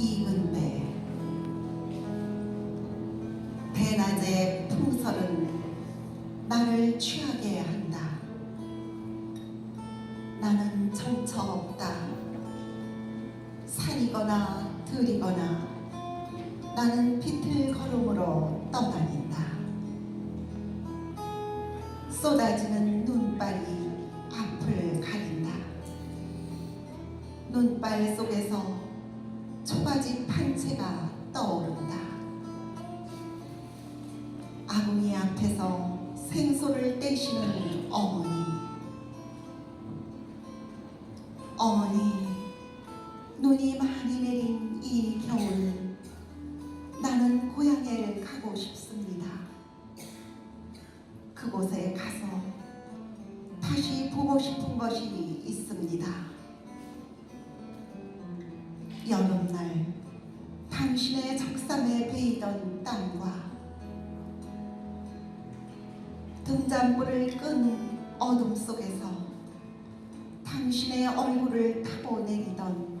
이은배. 대낮의 풍설은 나를 취하게 한다. 나는 정처 없다. 산이거나 들이거나 나는 비틀 걸음으로 떠다닌다. 쏟아지는 눈발이 앞을 가린다. 눈발 속에서 가지 판체가 떠오른다. 아궁이 앞에서 생소를 떼시는 어머니. 어머니, 눈이 많이 내린 이 겨울, 나는 고향에 가고 싶습니다. 그곳에 가서 다시 보고 싶은 것이 있습니다. 여름날 당신의 적삼에 베이던 땅과 등잔불을 끈 어둠 속에서 당신의 얼굴을 타고 내리던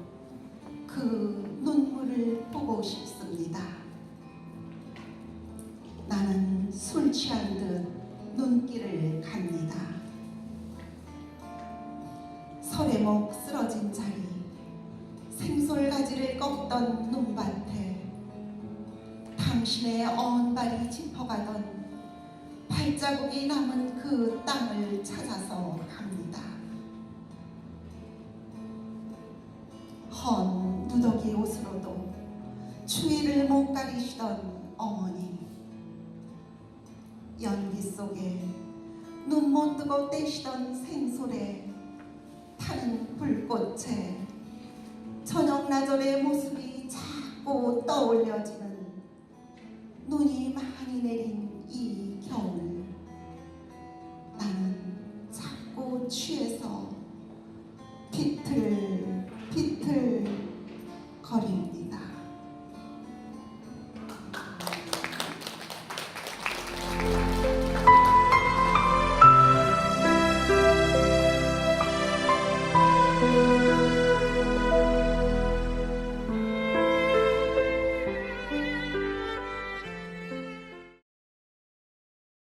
그 눈물을 보고 싶습니다. 나는 술 취한 듯 눈길을 갑니다. 설에목 꺾던 눈밭에 당신의 어은 발이 짚어가던 발자국이 남은 그 땅을 찾아서 갑니다. 헌 누더기 옷으로도 추위를 못 가리시던 어머니 연기 속에 눈 못 뜨고 떼시던 생솔에 나절의 모습이 자꾸 떠올려지는 눈이 많이 내린